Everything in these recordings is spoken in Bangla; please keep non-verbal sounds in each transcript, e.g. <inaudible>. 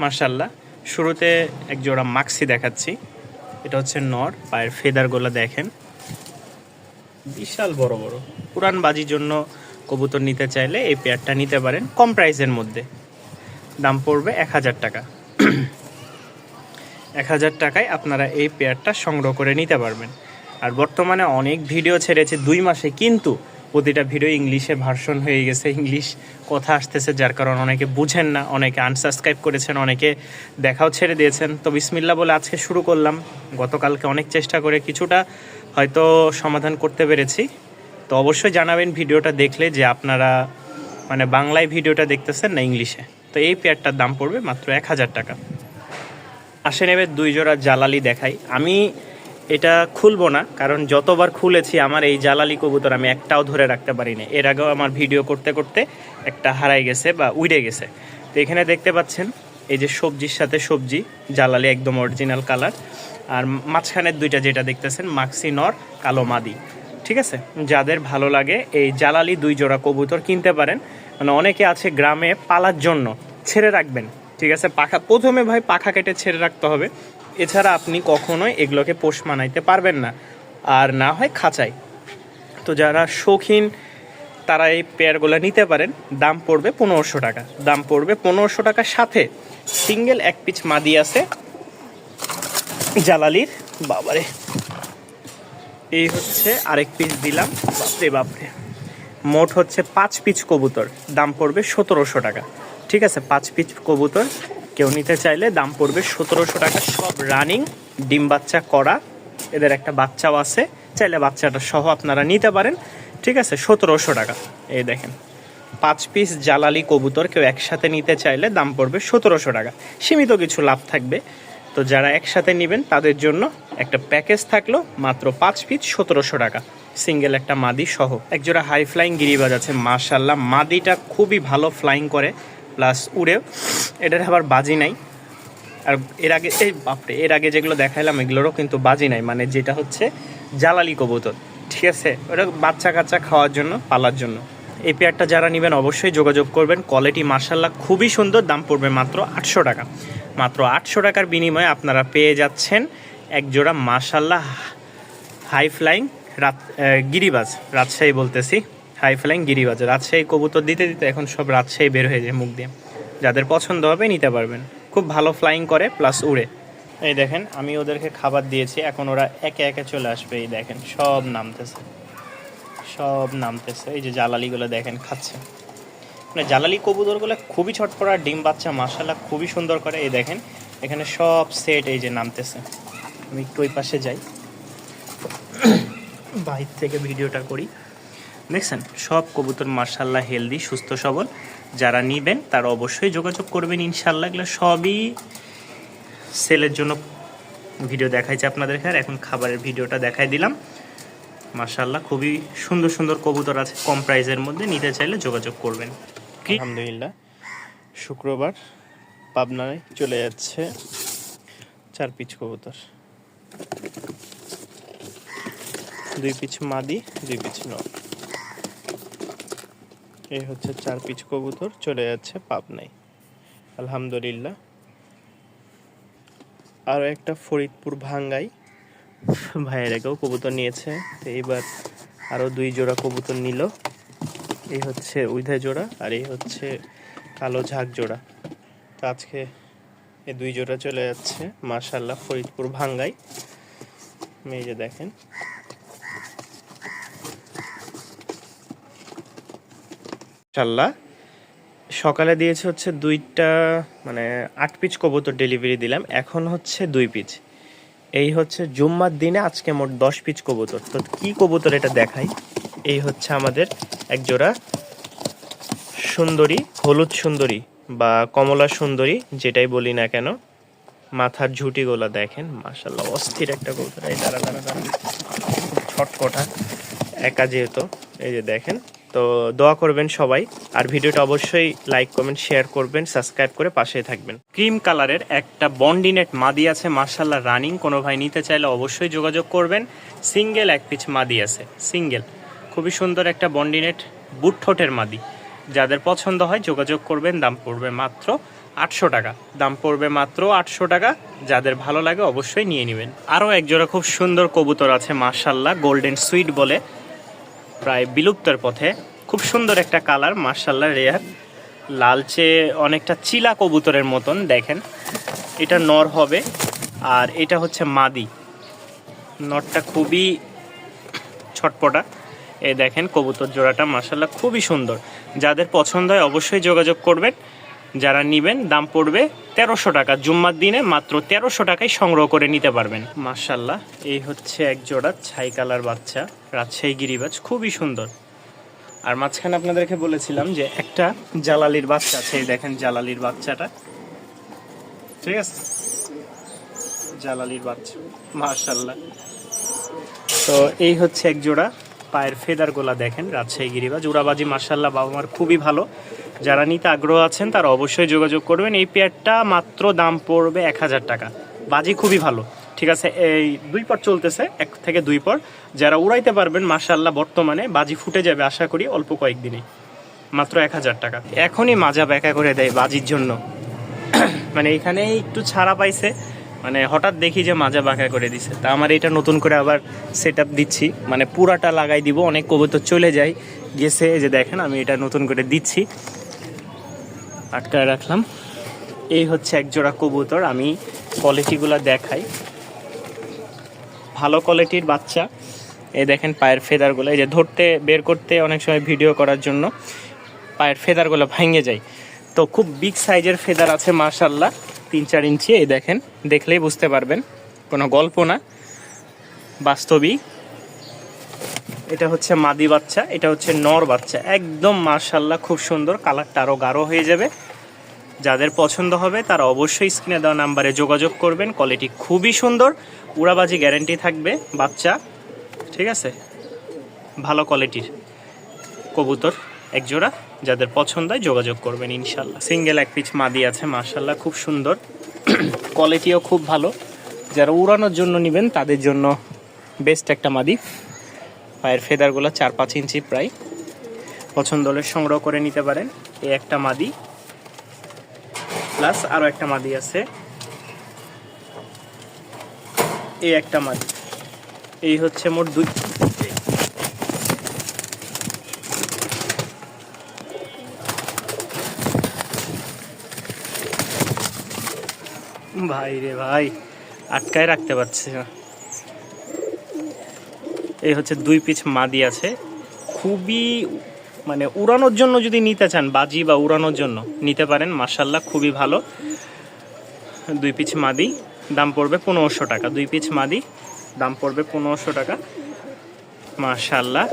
মার্শাল্লাহ শুরুতে এক জোড়া মাক্সি দেখাচ্ছি। এটা হচ্ছে নর, পায়ের ফেদারগুলো দেখেন। বিশাল বড় বড়। পুরান বাজির জন্য কবুতর নিতে চাইলে এই পেয়ারটা নিতে পারেন কম প্রাইসের মধ্যে। দাম পড়বে এক হাজার টাকা। <clears throat> এক হাজার টাকায় আপনারা এই পেয়ারটা সংগ্রহ করে নিতে পারবেন। আর বর্তমানে অনেক ভিডিও ছেড়েছে দুই মাসে, কিন্তু প্রতিটা ভিডিও ইংলিশে ভার্সন হয়ে গেছে। ইংলিশ কথা আসতেছে, যার কারণ অনেকে বুঝেন না, অনেকে আনসাবস্ক্রাইব করেছেন, অনেকে দেখাও ছেড়ে দিয়েছেন। তো বিসমিল্লা বলে আজকে শুরু করলাম। গতকালকে অনেক চেষ্টা করে কিছুটা হয়তো সমাধান করতে পেরেছি। তো অবশ্যই জানাবেন ভিডিওটা দেখলে যে আপনারা মানে বাংলায় ভিডিওটা দেখতেছেন না ইংলিশে। তো এই পেয়ারটার দাম পড়বে মাত্র এক হাজার টাকা। আসেন এবার দুই জোড়া জালালি দেখাই। আমি এটা খুলবো না, কারণ যতবার খুলেছি আমার এই জালালি কবুতর আমি একটাও ধরে রাখতে পারি না এর আগেও আমার ভিডিও করতে করতে একটা হারাই গেছে বা উড়ে গেছে। তো এখানে দেখতে পাচ্ছেন, এই যে সবজির সাথে সবজি জালালি একদম অরিজিনাল কালার আর মাঝখানের দুইটা যেটা দেখতেছেন, মাক্সি নর, কালো মাদি। ঠিক আছে? যাদের ভালো লাগে এই জালালি দুই জোড়া কবুতর কিনতে পারেন। মানে অনেকে আছে গ্রামে পালার জন্য ছেড়ে রাখবেন। ঠিক আছে? পাখা প্রথমে ভাই পাখা কেটে ছেড়ে রাখতে হবে। এছাড়া আপনি কখনোই এগুলোকে পোষ মানাইতে পারবেন না। আর না হয় খাঁচাই তো যারা শৌখিন, তারা এই পেয়ারগুলো নিতে পারেন। দাম পড়বে পনেরোশো টাকা। দাম পড়বে পনেরোশো টাকার সাথে সিঙ্গেল এক পিচ মাদি আছে। জালালির। বাবারে। এই হচ্ছে আরেক পিস দিলাম। বাপরে বাপরে। মোট হচ্ছে পাঁচ পিচ কবুতর। দাম পড়বে সতেরোশো টাকা। ঠিক আছে, পাঁচ পিচ কবুতর। কেউ নিতে চাইলে দাম পড়বে সতেরোশো টাকা। সব রানিং ডিম বাচ্চা করা এদের একটা বাচ্চাও আছে। চাইলে বাচ্চাটা সহ আপনারা নিতে পারেন। ঠিক আছে, সতেরোশো টাকা। এই দেখেন, পাঁচ পিস জালালি কবুতর কেউ একসাথে নিতে চাইলে দাম পড়বে সতেরোশো টাকা। সীমিত কিছু লাভ থাকবে। তো যারা একসাথে নেবেন, তাদের জন্য একটা প্যাকেজ থাকল, মাত্র পাঁচ পিস সতেরোশো টাকা। সিঙ্গেল একটা মাদি সহ। একজোড়া হাই ফ্লাইং গিরিবাজ আছে মাশাল্লাহ মাদিটা খুবই ভালো ফ্লাইং করে। প্লাস উড়েও এটার আবার বাজি নাই। আর এর আগে, এই বাপরে, এর আগে যেগুলো দেখাইলাম, এগুলোরও কিন্তু বাজি নাই। মানে যেটা হচ্ছে জ্বালালি কবুতর, ঠিক আছে? ওটা বাচ্চা কাচ্চা খাওয়ার জন্য, পালার জন্য। এই পেয়ারটা যারা নেবেন, অবশ্যই যোগাযোগ করবেন। কোয়ালিটি মার্শাল্লাহ খুবই সুন্দর, দাম পড়বে মাত্র আটশো টাকা। মাত্র আটশো টাকার বিনিময়ে আপনারা পেয়ে যাচ্ছেন এক জোড়া মার্শাল্লাহ হাই ফ্লাইং রাত গিরিবাজ, রাজশাহী বলতেছি। হাই ফ্লাইং গিরিবাজ রাজশাহী কবুতর দিতে দিতে এখন সব রাজশাহী বের হয়ে যায় মুখ দিয়ে। যাদের পছন্দ হবে নিতে পারবেন। খুব ভালো ফ্লাইং করে প্লাস উড়ে। এই দেখেন, আমি ওদেরকে খাবার দিয়েছি, এখন ওরা একে একে চলে আসবে, এই দেখেন, সব নামতেছে। সব নামতেছে, এই যে জালালিগুলো দেখেন, খাচ্ছে। মানে জালালি কবুতরগুলো খুবই ছটপড়া ডিম বাচ্চা মাসাল্লাহ খুবই সুন্দর করে, এই দেখেন, এখানে সব সেট এই যে নামতেছে। আমি একটু ওই পাশে যাই। বাইর থেকে ভিডিওটা করি। দেখছেন? সব কবুতর মার্শাল্লাহ হেলদি সুস্থ, সবল। যারা নিবেন, তারা অবশ্যই যোগাযোগ করবেন ইনশাল্লাহ এগুলো সবই সেলের জন্য ভিডিও দেখাইছে আপনাদেরকে আর এখন খাবারের ভিডিওটা দেখাই দিলাম। মার্শাল্লাহ খুবই সুন্দর সুন্দর কবুতর আছে। কম প্রাইসের মধ্যে নিতে চাইলে যোগাযোগ করবেন। আলহামদুলিল্লাহ। শুক্রবার পাবনায় চলে যাচ্ছে চার পিচ কবুতর। দুই পিচ মাদি, দুই পিচ নর এই হচ্ছে চার পিচ কবুতর, চলে যাচ্ছে পাবনায়। আলহামদুলিল্লাহ। আরও একটা ফরিদপুর ভাঙ্গাই। ভাইয়ের আগেও কবুতর নিয়েছে। তো এইবার আরও দুই জোড়া কবুতর নিল। এই হচ্ছে উইধা জোড়া আর এই হচ্ছে কালো ঝাঁক জোড়া। তো আজকে এই দুই জোড়া চলে যাচ্ছে মাশাল্লাহ ফরিদপুর ভাঙ্গাই। এই যে দেখেন মাশাল্লাহ সকালে দিয়েছে হচ্ছে দুইটা মানে আট পিচ কবুতর ডেলিভারি দিলাম, এখন হচ্ছে দুই পিচ। এই হচ্ছে জুম্মার দিনে আজকে মোট দশ পিচ কবুতর। তো কি কবুতর এটা দেখাই? এই হচ্ছে আমাদের এক জোড়া সুন্দরী, হলুদ সুন্দরী বা কমলা সুন্দরী, যেটাই বলি না কেন, মাথার ঝুঁটিগুলো দেখেন মাশাল্লাহ অস্থির একটা কবুতর। এই দাঁড়া দাঁড়া দাঁড়া ছটকটা একা যেহেতু, এই যে দেখেন তো দোয়া করবেন সবাই। আর ভিডিওটা অবশ্যই লাইক কমেন্ট শেয়ার করবেন সাবস্ক্রাইব করে পাশেই থাকবেন। ক্রিম কালারের একটা বন্ডিনেট মাদি আছে মার্শাল্লাহ রানিং। কোনো ভাই নিতে চাইলে অবশ্যই যোগাযোগ করবেন। সিঙ্গেল এক পিচ মাদি আছে, সিঙ্গেল। খুবই সুন্দর একটা বন্ডিনেট বুট ঠোঁটের মাদি। যাদের পছন্দ হয় যোগাযোগ করবেন, দাম পড়বে মাত্র আটশো টাকা। দাম পড়বে মাত্র আটশো টাকা। যাদের ভালো লাগে অবশ্যই নিয়ে নেবেন। আরও একজোড়া খুব সুন্দর কবুতর আছে মার্শাল্লাহ গোল্ডেন সুইট বলে। প্রায় বিলুপ্তের পথে। খুব সুন্দর একটা কালার মার্শাল্লাহ রেয়ার। লালচে, অনেকটা চিলা কবুতরের মতন, দেখেন। এটা নর হবে, আর এটা হচ্ছে মাদি। নরটা খুবই ছটপটা। এ দেখেন, কবুতর জোড়াটা মার্শাল্লা খুবই সুন্দর। যাদের পছন্দ হয়, অবশ্যই যোগাযোগ করবেন। যারা নিবেন, দাম পড়বে তেরোশো টাকা। জুম্মার দিনে মাত্র তেরোশো টাকায় সংগ্রহ করে নিতে পারবেন। মার্শাল্লাহ এই হচ্ছে এক জোড়া ছাই কালার বাচ্চা, রাজশাহী গিরিবাজ, খুবই সুন্দর। আর মাঝখানে আপনাদেরকে বলেছিলাম যে একটা জালালির বাচ্চা আছে দেখেন জালালির বাচ্চাটা। ঠিক আছে? জালালির বাচ্চা মার্শাল্লাহ তো এই হচ্ছে এক জোড়া পায়ের ফেদার গোলা, দেখেন রাজশাহী গিরিবাজ। উড়াবাজি মার্শাল্লাহ বাবা মার খুবই ভালো। যারা নিতে আগ্রহ আছেন, তারা অবশ্যই যোগাযোগ করবেন। এই পেয়ারটা মাত্র দাম পড়বে এক হাজার টাকা। বাজি খুবই ভালো, ঠিক আছে? এই দুই পর চলতেছে, এক থেকে দুই পর যারা উড়াইতে পারবেন মার্শাল্লাহ বর্তমানে বাজি ফুটে যাবে, আশা করি অল্প কয়েকদিনে মাত্র এক হাজার টাকা। এখনই মাজা ব্যাকা করে দেয় বাজির জন্য। <clears throat> মানে এখানে একটু ছাড়া পাইছে। মানে হঠাৎ দেখি যে মাজা বাঁকা করে দিছে। তা আমার এটা নতুন করে আবার সেট দিচ্ছি। মানে পুরাটা লাগাই দিব, অনেক কবুতর চলে যায়। গেছে যে দেখেন, আমি এটা নতুন করে দিচ্ছি। আটকায় রাখলাম। এই হচ্ছে এক জোড়া কবুতর, আমি কোয়ালিটিগুলো দেখাই। ভালো কোয়ালিটির বাচ্চা। এই দেখেন পায়ের ফেদারগুলো এই যে ধরতে, বের করতে অনেক সময় ভিডিও করার জন্য পায়ের ফেদারগুলো ভেঙে যায়। তো খুব বিগ সাইজের ফেদার আছে মার্শাল্লাহ তিন চার ইঞ্চি, এই দেখেন। দেখলেই বুঝতে পারবেন। কোনো গল্প না। বাস্তবই। এটা হচ্ছে মাদি বাচ্চা, এটা হচ্ছে নর বাচ্চা। একদম মার্শাল্লাহ খুব সুন্দর, কালারটা আরও গাঢ় হয়ে যাবে। যাদের পছন্দ হবে, তারা অবশ্যই স্ক্রিনে দেওয়া নাম্বারে যোগাযোগ করবেন। কোয়ালিটি খুবই সুন্দর, উড়াবাজি গ্যারেন্টি থাকবে বাচ্চা, ঠিক আছে? ভালো কোয়ালিটির কবুতর, একজোড়া। যাদের পছন্দ হয়, যোগাযোগ করবেন ইনশাল্লাহ সিঙ্গেল এক পিচ মাদি আছে মার্শাল্লাহ খুব সুন্দর। কোয়ালিটিও খুব ভালো। যারা উড়ানোর জন্য নেবেন, তাদের জন্য বেস্ট একটা মাদি। পায়ের ফেদারগুলো চার পাঁচ ইঞ্চি প্রায় পছন্দ হলে সংগ্রহ করে নিতে পারেন। এই একটা মাদি, প্লাস আরও একটা মাদি আছে। এই একটা মাদি। এই হচ্ছে মোট দুই ভাই রে ভাই, আটকায় রাখতে পারছি না। এই হচ্ছে দুই পিচ মাদি আছে। খুবই মানে উড়ানোর জন্য যদি নিতে চান, বাজি বা উড়ানোর জন্য নিতে পারেন মার্শাল্লাহ খুবই ভালো। দুই পিচ মাদি, দাম পড়বে পনেরোশো টাকা। দুই পিচ মাদি, দাম পড়বে পনেরোশো টাকা। মার্শাল্লাহ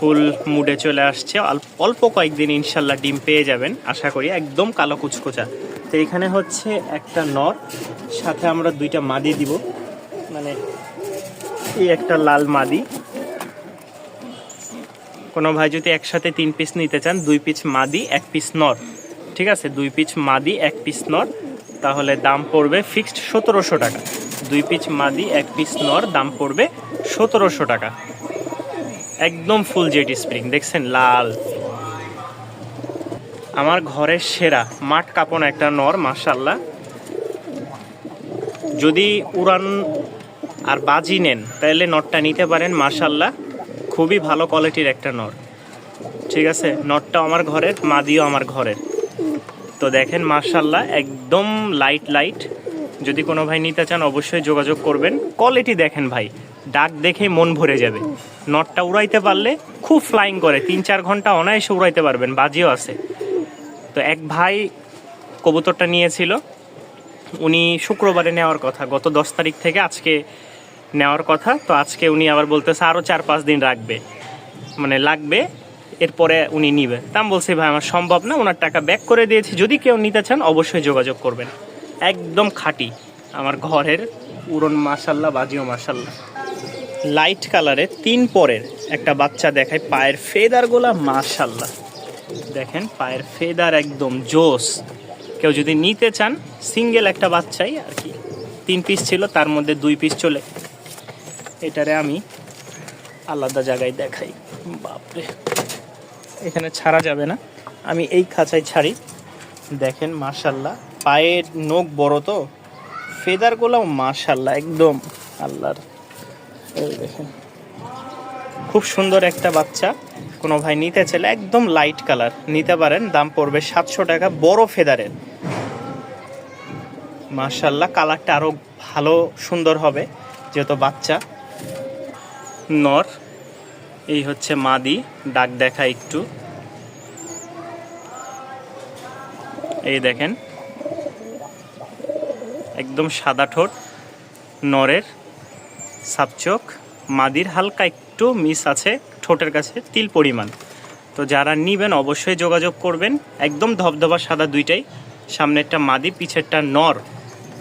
ফুল মুডে চলে আসছে। অল্প- কয়েকদিন ইনশাল্লাহ ডিম পেয়ে যাবেন, আশা করি একদম কালো কুচকুচা। তো এখানে হচ্ছে একটা নর, সাথে আমরা দুইটা মাদি দিব। মানে এই একটা লাল মাদি। কোনো ভাই যদি একসাথে তিন পিস নিতে চান, দুই পিস মাদি, এক পিস নর। ঠিক আছে? দুই পিস মাদি, এক পিস নর। তাহলে দাম পড়বে ফিক্সড সতেরোশো টাকা। দুই পিস মাদি, এক পিস নর, দাম পড়বে সতেরোশো টাকা। একদম ফুল জেট স্প্রিং দেখছেন? লাল। আমার ঘরের সেরা মাঠ কাপন একটা নর মার্শাল্লাহ যদি উড়ান আর বাজি নেন তাহলে নটটা নিতে পারেন মার্শাল্লাহ খুবই ভালো কোয়ালিটির একটা নর ঠিক আছে? নটটা আমার ঘরের, মাদিও আমার ঘরের। তো দেখেন মার্শাল্লাহ একদম লাইট লাইট যদি কোনো ভাই নিতে চান, অবশ্যই যোগাযোগ করবেন। কোয়ালিটি দেখেন ভাই ডাক দেখে মন ভরে যাবে। নটটা উড়াইতে পারলে খুব ফ্লাইং করে তিন চার ঘণ্টা অনায়াসে উড়াইতে পারবেন, বাজিও আছে। তো এক ভাই কবুতরটা নিয়েছিল, উনি শুক্রবারে নেওয়ার কথা, গত দশ তারিখ থেকে আজকে নেওয়ার কথা। তো আজকে উনি আবার বলতেছে আরও চার পাঁচ দিন রাখবে। মানে লাগবে, এরপরে উনি নিবে। তা আমি বলছি, ভাই, আমার সম্ভব না, ওনার টাকা ব্যাক করে দিয়েছি। যদি কেউ নিতে চান, অবশ্যই যোগাযোগ করবেন। একদম খাঁটি, আমার ঘরের উড়ন মাসাল্লাহ বাজিও মাসাল্লাহ লাইট কালারের তিন পরের একটা বাচ্চা দেখায়, পায়ের ফেদারগুলা মাশাল্লাহ। দেখেন, পায়ের ফেদার একদম জোস। কেউ যদি নিতে চান সিঙ্গেল একটা বাচ্চাই আর কি। তিন পিস ছিল, তার মধ্যে দুই পিস চলে। এটারে আমি আলাদা জায়গায় দেখাই। বাপরে। এখানে ছাড়া যাবে না। আমি এই খাঁচায় ছাড়ি। দেখেন মাশাল্লাহ পায়ের নখ বড় তো। ফেদারগুলো মাশাল্লাহ একদম। আল্লাহর। দেখেন। খুব সুন্দর একটা বাচ্চা। কোনো ভাই নিতে চাইলে একদম লাইট কালার নিতে পারেন, দাম পড়বে সাতশো টাকা, বড় ফেদারের। মাশাল্লাহ কালারটা আরও ভালো, সুন্দর হবে, যেহেতু বাচ্চা। নর, এই হচ্ছে মাদি, ডাক দেখা একটু। এই দেখেন, একদম সাদা ঠোঁট, নরের সাপচোক মাদির হালকা একটু মিস আছে ঠোঁটের কাছে, তিল পরিমাণ। তো যারা নিবেন অবশ্যই যোগাযোগ করবেন, একদম ধবধবা সাদা দুইটাই সামনেরটা মাদি, পিছেরটা নর।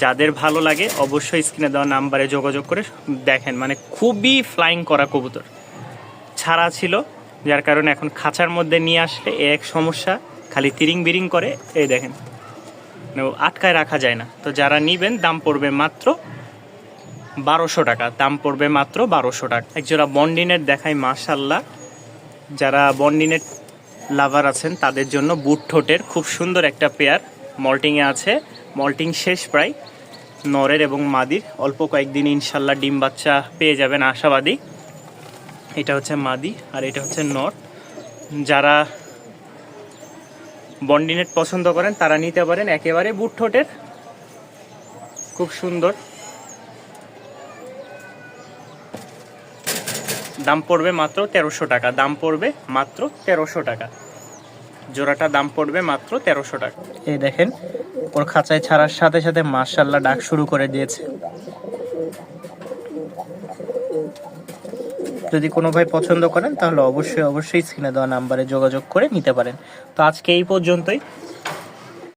যাদের ভালো লাগে অবশ্যই স্ক্রিনে দেওয়া নাম্বারে যোগাযোগ করে দেখেন মানে খুবই ফ্লাইং করা কবুতর। ছাড়া ছিল, যার কারণে এখন খাঁচার মধ্যে নিয়ে আসলে এ এক সমস্যা, খালি তিরিং বিরিং করে, এই দেখেন। মানে আটকায় রাখা যায় না। তো যারা নিবেন, দাম পড়বে মাত্র বারোশো টাকা। দাম পড়বে মাত্র বারোশো টাকা। একজোড়া বন্ডিনের দেখায় মাশাল্লাহ যারা বন্ডিনের লাভার আছেন, তাদের জন্য বুট ঠোঁটের খুব সুন্দর একটা পেয়ার মল্টিংয়ে আছে। মল্টিং শেষ প্রায়। নরের এবং মাদির অল্প কয়েকদিন ইনশাল্লাহ ডিম বাচ্চা পেয়ে যাবেন আশাবাদী। এটা হচ্ছে মাদি আর এটা হচ্ছে নর। যারা বন্ডিনেট পছন্দ করেন, তারা নিতে পারেন একেবারে বুট ঠোঁটের খুব সুন্দর। দাম পড়বে মাত্র তেরোশো টাকা। দাম পড়বে মাত্র তেরোশো টাকা। জোড়াটা দাম পড়বে মাত্র তেরোশো টাকা। এই দেখেন ওর খাঁচায় ছাড়ার সাথে সাথে মার্শাল্লাহ ডাক শুরু করে দিয়েছে। যদি কোনো ভাই পছন্দ করেন, তাহলে অবশ্যই অবশ্যই স্ক্রিনে দেওয়া নাম্বারে যোগাযোগ করে নিতে পারেন। তো আজকে এই পর্যন্তই।